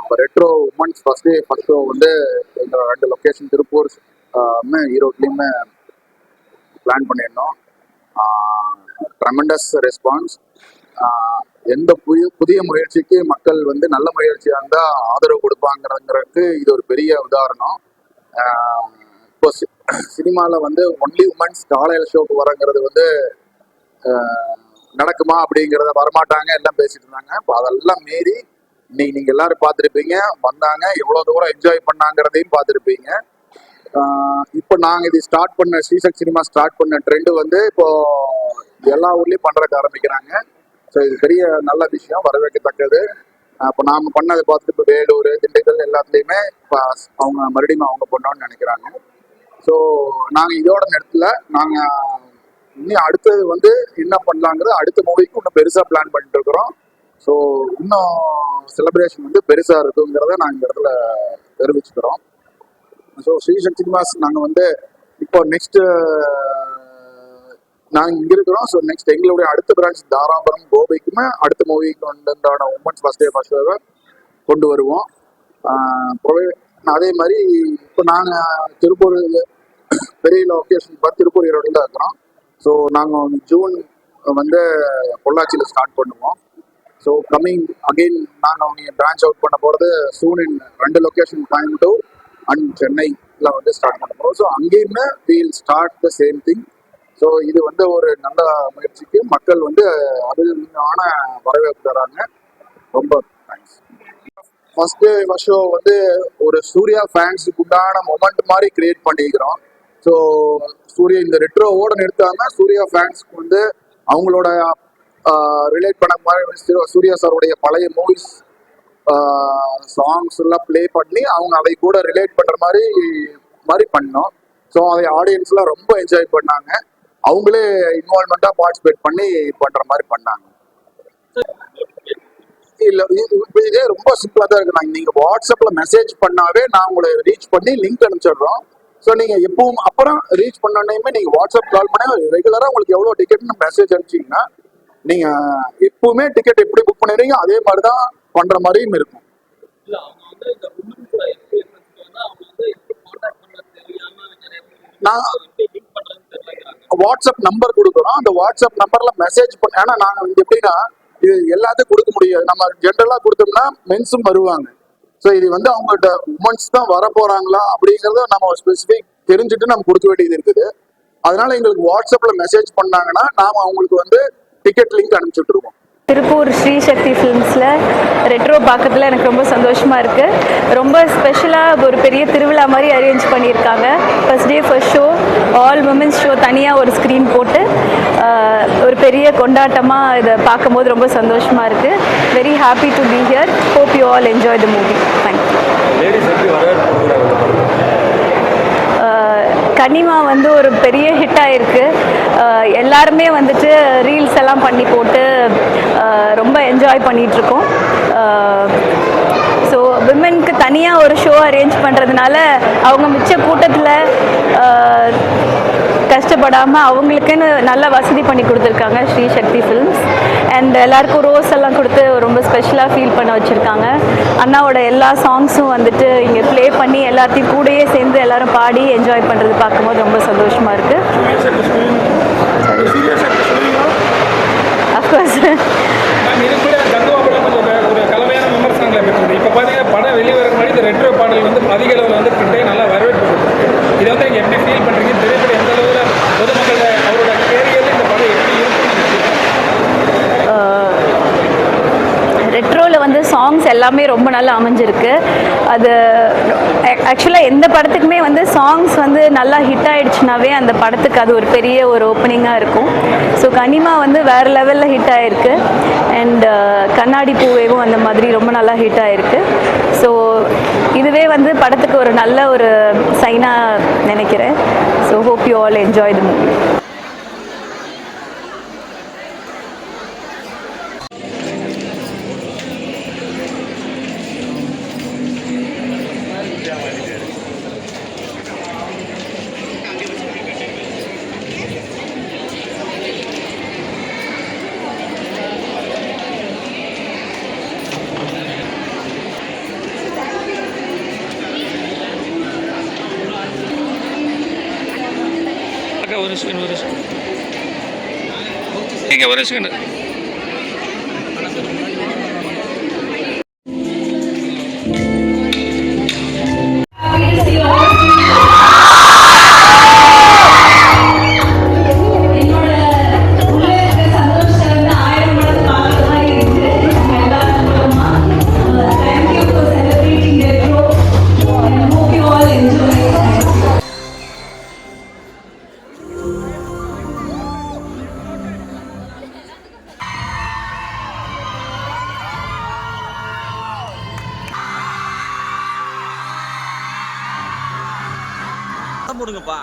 இப்போ Retro women's first day first show வந்து எங்களோட ரெண்டு லொக்கேஷன் திருப்பூர் ஈரோட்லேயுமே பிளான் பண்ணியிருந்தோம். ட்ரமெண்டஸ் ரெஸ்பான்ஸ் எந்த புதிய புதிய முயற்சிக்கு மக்கள் வந்து நல்ல முயற்சியாக இருந்தால் ஆதரவு கொடுப்பாங்கிறதுக்கு இது ஒரு பெரிய உதாரணம். இப்போ சினிமாவில் வந்து ஒன்லி உமன்ஸ் காலையில் ஷோக்கு வரங்கிறது வந்து நடக்குமா அப்படிங்கிறத வரமாட்டாங்க எல்லாம் பேசிட்டு இருந்தாங்க. இப்போ அதெல்லாம் மீறி இன்னைக்கு நீங்கள் எல்லாரும் பார்த்துருப்பீங்க. வந்தாங்க. எவ்வளோ தூரம் என்ஜாய் பண்ணாங்கிறதையும் பார்த்துருப்பீங்க. இப்போ நாங்கள் இது ஸ்டார்ட் பண்ண ஸ்ரீசக் சினிமா ஸ்டார்ட் பண்ண ட்ரெண்டு வந்து இப்போ எல்லா ஊர்லேயும் பண்ணுறதுக்கு ஆரம்பிக்கிறாங்க. ஸோ இது பெரிய நல்ல விஷயம் வரவேற்கத்தக்கது. இப்போ நாம் பண்ணதை பார்த்துட்டு இப்போ வேலூர் திண்டுக்கல் எல்லாத்துலேயுமே இப்போ அவங்க மறுபடியும் அவங்க பண்ணோன்னு நினைக்கிறாங்க. ஸோ நாங்கள் இதோட நேரத்தில் நாங்கள் இன்னும் அடுத்தது வந்து என்ன பண்ணலாங்கிறது அடுத்த மூவிக்கு இன்னும் பெருசாக பிளான் பண்ணிட்டு இருக்கிறோம். ஸோ இன்னும் செலிப்ரேஷன் வந்து பெருசாக இருக்குங்கிறத நாங்கள் இந்த இடத்துல தெரிவிச்சுக்கிறோம். ஸோ ஸ்ரீசக்தி சினிமாஸ் நாங்கள் வந்து இப்போ நெக்ஸ்ட் நாங்கள் இங்கே இருக்கிறோம். ஸோ நெக்ஸ்ட் எங்களுடைய அடுத்த பிரான்ச் தாராபுரம் கோவைக்குமே அடுத்த மூவிக்கு வந்ததான women's first day first day கொண்டு வருவோம். அதே மாதிரி இப்போ நாங்கள் திருப்பூர் பெரிய லொக்கேஷன் பார்த்து திருப்பூர் ஈரோடு தான் இருக்கிறோம். ஸோ நாங்கள் ஜூன் வந்து பொள்ளாச்சியில் ஸ்டார்ட் பண்ணுவோம். ஸோ கம்மிங் அகெயின் நாங்கள் அவங்க பிரான்ச் அவுட் பண்ண போகிறது சூன் இன் ரெண்டு லொக்கேஷன் கோயம்புத்தூர் அண்ட் சென்னையில் வந்து ஸ்டார்ட் பண்ண போகிறோம் ஸோ அங்கேயுமே we'll start the same thing so இது வந்து ஒரு நல்ல முயற்சிக்கு மக்கள் வந்து அபிமான வரவேற்பு தராங்க. ரொம்ப தேங்க்ஸ் ஃபர்ஸ்ட் வருஷம் வந்து ஒரு சூர்யா ஃபேன்ஸுக்கு உண்டான மொமெண்ட் மாதிரி கிரியேட் பண்ணிக்கிறோம் ஸோ சூர்யா இந்த ரெட்ரோவோட நிறுத்தாம சூர்யா ஃபேன்ஸ்க்கு வந்து அவங்களோட ரிலேட் பண்ண மாதிரி சூர்யா சாருடைய பழைய மூவிஸ் சாங்ஸ் எல்லாம் ப்ளே பண்ணி அவங்க அதை கூட ரிலேட் பண்ற மாதிரி மாதிரி பண்ணோம். ஸோ அதை ஆடியன்ஸ்லாம் ரொம்ப என்ஜாய் பண்ணாங்க. அவங்களே இன்வால்மெண்ட்டாக பார்ட்டிசிபேட் பண்ணி பண்ற மாதிரி பண்ணாங்க. இல்ல இதே ரொம்ப சிம்பிளா தான் இருக்கு. நாங்க நீங்க வாட்ஸ்அப்ல மெசேஜ் பண்ணாவே நான் உங்களை ரீச் பண்ணி லிங்க் அனுப்பிச்சிடுறோம். ஸோ நீங்க எப்பவும் அப்புறம் ரீச் பண்ணோன்னே நீங்க வாட்ஸ்அப் கால் பண்ணி ரெகுலரா உங்களுக்கு எவ்வளவு டிக்கெட்னு மெசேஜ் அனுப்பிச்சீங்கன்னா நீங்க எப்பவுமே டிக்கெட் எப்படி புக் பண்ணிடுறீங்க அதே மாதிரி தான் பண்ற மாதிரியும் இருக்கும். நான் வாட்ஸ்அப் நம்பர் கொடுக்குறோம். அந்த வாட்ஸ்அப் நம்பர்ல மெசேஜ் பண்ண ஏன்னா நாங்க வந்து எப்படின்னா இது எல்லாத்தையும் கொடுக்க முடியாது. நம்ம ஜென்ரலா கொடுத்தோம்னா மென்ஸும் வருவாங்க. ஸோ இது வந்து அவங்கள்ட்ட உமன்ஸ் தான் வர போறாங்களா அப்படிங்கறத நம்ம ஸ்பெசிஃபிக் தெரிஞ்சுட்டு நம்ம கொடுக்க வேண்டியது இருக்குது. அதனால எங்களுக்கு வாட்ஸ்அப்ல மெசேஜ் பண்ணாங்கன்னா நாம அவங்களுக்கு வந்து டிக்கெட் லிங்க் அனுப்பிச்சுட்டு இருக்கோம் திருப்பூர் ஸ்ரீ சக்தி ஃபிலிம்ஸில் ரெட்ரோ பார்க்கறதுல எனக்கு ரொம்ப சந்தோஷமாக இருக்குது ரொம்ப ஸ்பெஷலாக ஒரு பெரிய திருவிழா மாதிரி அரேஞ்ச் பண்ணியிருக்காங்க. First day first show all women's show தனியாக ஒரு ஸ்க்ரீன் போட்டு ஒரு பெரிய கொண்டாட்டமாக இதை பார்க்கும்போது ரொம்ப சந்தோஷமாக இருக்குது very happy to be here hope you all enjoy the movie thank you ladies எப்படி வரவேற்பு கொடுக்குறாங்க ஆஹ் கனிமா வந்து ஒரு பெரிய ஹிட் ஆயிருக்கு. எல்லாருமே வந்துட்டு ரீல்ஸ் எல்லாம் பண்ணி போட்டு ரொம்ப என்ஜாய் பண்ணிட்டு இருக்கோம் ஸோ விமனுக்கு தனியாக ஒரு ஷோ அரேஞ்ச் பண்ணுறதுனால அவங்க மிச்ச கூட்டத்தில் கஷ்டப்படாமல் அவங்களுக்குன்னு நல்ல வசதி பண்ணி கொடுத்துருக்காங்க ஸ்ரீ சக்தி ஃபிலிம்ஸ் அண்ட் எல்லாருக்கும் ரோஸ் எல்லாம் கொடுத்து ரொம்ப ஸ்பெஷலாக ஃபீல் பண்ண வச்சுருக்காங்க. அண்ணாவோட எல்லா சாங்ஸும் வந்துட்டு இங்கே ப்ளே பண்ணி எல்லாத்தையும் கூடயே சேர்ந்து எல்லாரும் பாடி என்ஜாய் பண்ணுறது பார்க்கும்போது ரொம்ப சந்தோஷமாக இருக்குது அஃப்கோர்ஸ் வந்து அதிக அளவில் வந்து நல்லா வரவேற்பு இதை வந்து நீங்கள் எப்படி ஃபீல் பண்ணுறீங்க திரைப்படம் எந்த அளவில் これだけで சாங்ஸ் எல்லாமே ரொம்ப நல்லா அமைஞ்சிருக்கு. அது ஆக்சுவலாக எந்த படத்துக்குமே வந்து சாங்ஸ் வந்து நல்லா ஹிட் ஆகிடுச்சுனாவே அந்த படத்துக்கு அது ஒரு பெரிய ஒரு ஓப்பனிங்காக இருக்கும். ஸோ கனிமா வந்து வேறு லெவலில் ஹிட் ஆகிருக்கு அண்ட் uh, கண்ணாடி பூவேவும் அந்த மாதிரி ரொம்ப நல்லா ஹிட் ஆகிருக்கு ஸோ இதுவே வந்து படத்துக்கு ஒரு நல்ல ஒரு சைனாக நினைக்கிறேன். So hope you all enjoy the movie second ஒரு கிளம்பிடுங்கப்பா